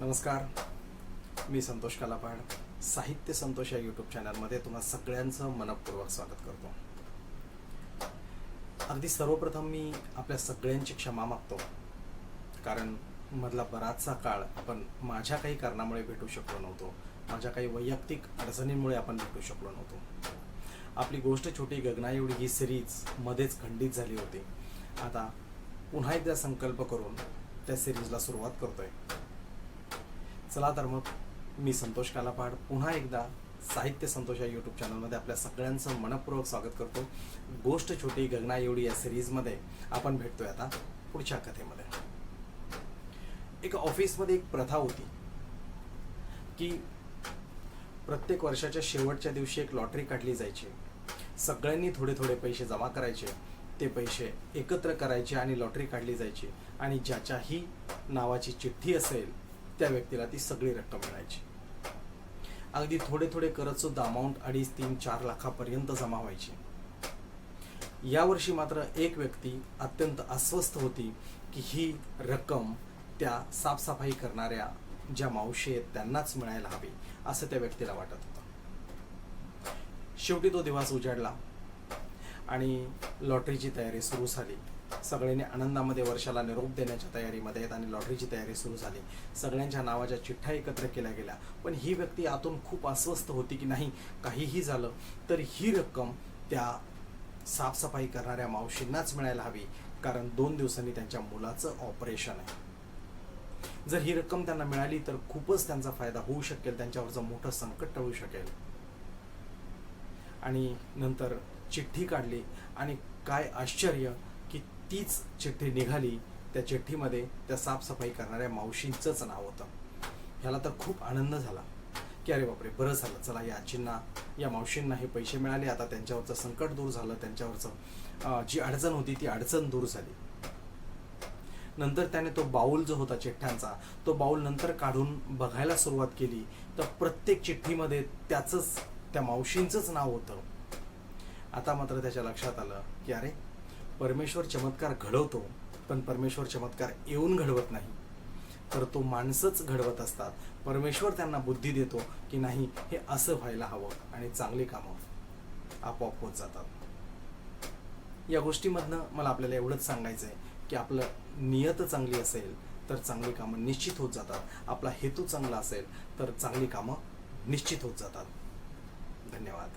नमस्कार. मी संतोष कलापाड साहित्य संतोष या यूट्यूब चॅनलमध्ये तुम्हा सगळ्यांचं मनपूर्वक स्वागत करतो. अगदी सर्वप्रथम मी आपल्या सगळ्यांची क्षमा मागतो. कारण मधला बराचसा काळ आपण माझ्या काही कारणामुळे भेटू शकलो नव्हतो. माझ्या काही वैयक्तिक अडचणींमुळे आपण भेटू शकलो नव्हतो. आपली गोष्ट छोटी गगना एवढी ही सिरीज मध्येच खंडित झाली होती. आता पुन्हा एकदा संकल्प करून त्या सिरीजला सुरुवात करतोय. चला तर मग मी संतोष कालापाड पुन्हा एकदा साहित्य संतोष या यूट्यूब चॅनलमध्ये आपल्या सगळ्यांचं मनपूर्वक स्वागत करतो. गोष्ट छोटी गगना एवढी या सिरीजमध्ये आपण भेटतोय आता पुढच्या कथेमध्ये. एका ऑफिसमध्ये एक प्रथा होती की प्रत्येक वर्षाच्या शेवटच्या दिवशी एक लॉटरी काढली जायची. सगळ्यांनी थोडे थोडे पैसे जमा करायचे. ते पैसे एकत्र करायचे आणि लॉटरी काढली जायची. आणि ज्याच्याही नावाची चिठ्ठी असेल त्या व्यक्तीला ती सगळी रक्कम मिळायची. अगदी थोडे थोडे करत सुद्धा अमाऊंट अडीच तीन चार लाखापर्यंत जमा व्हायची. यावर्षी मात्र एक व्यक्ती अत्यंत अस्वस्थ होती की ही रक्कम त्या साफसफाई करणाऱ्या ज्या मावशी आहेत त्यांनाच मिळायला हवी असं त्या व्यक्तीला वाटत होतं. शेवटी तो दिवस उजाडला. आणि लॉटरीची तयारी सुरू झाली. सगळ्यांनी आनंदामध्ये वर्षाला निरोप देण्याच्या तयारीमध्ये आहेत आणि लॉटरीची तयारी सुरू झाली. सगळ्यांच्या नावाच्या चिठ्ठ्या एकत्र केल्या गेल्या. पण ही व्यक्ती आतून खूप अस्वस्थ होती की नाही काहीही झालं तर ही रक्कम त्या साफसफाई करणाऱ्या मावशींनाच मिळायला हवी कारण दोन दिवसांनी त्यांच्या मुलाचं ऑपरेशन आहे. जर ही रक्कम त्यांना मिळाली तर खूपच त्यांचा फायदा होऊ शकेल त्यांच्यावरचं मोठं संकट टळू शकेल. आणि नंतर चिठ्ठी काढली आणि काय आश्चर्य की तीच चिठ्ठी निघाली. त्या चिठ्ठीमध्ये त्या साफसफाई करणाऱ्या मावशींचंच नाव होतं. ह्याला तर खूप आनंद झाला की अरे बापरे बरं झालं. चला या आजींना या मावशींना हे पैसे मिळाले. आता त्यांच्यावरचं संकट दूर झालं. त्यांच्यावरचं जी अडचण होती ती अडचण दूर झाली. नंतर त्याने तो बाऊल जो होता चिठ्ठ्यांचा तो बाऊल नंतर काढून बघायला सुरुवात केली. तर प्रत्येक चिठ्ठीमध्ये त्याचंच त्या मावशींचंच नाव होतं. आता मात्र त्याच्या लक्षात आलं की अरे परमेश्वर चमत्कार घडवतो पण परमेश्वर चमत्कार येऊन घडवत नाही. तर तो माणसंच घडवत असतात. परमेश्वर त्यांना बुद्धी देतो की नाही हे असं व्हायला हवं आणि चांगली कामं आपोआप होत जातात. या गोष्टीमधनं मला आपल्याला एवढंच सांगायचं आहे की आपलं नियत चांगली असेल तर चांगली कामं निश्चित होत जातात. आपला हेतू चांगला असेल तर चांगली कामं निश्चित होत जातात. धन्यवाद.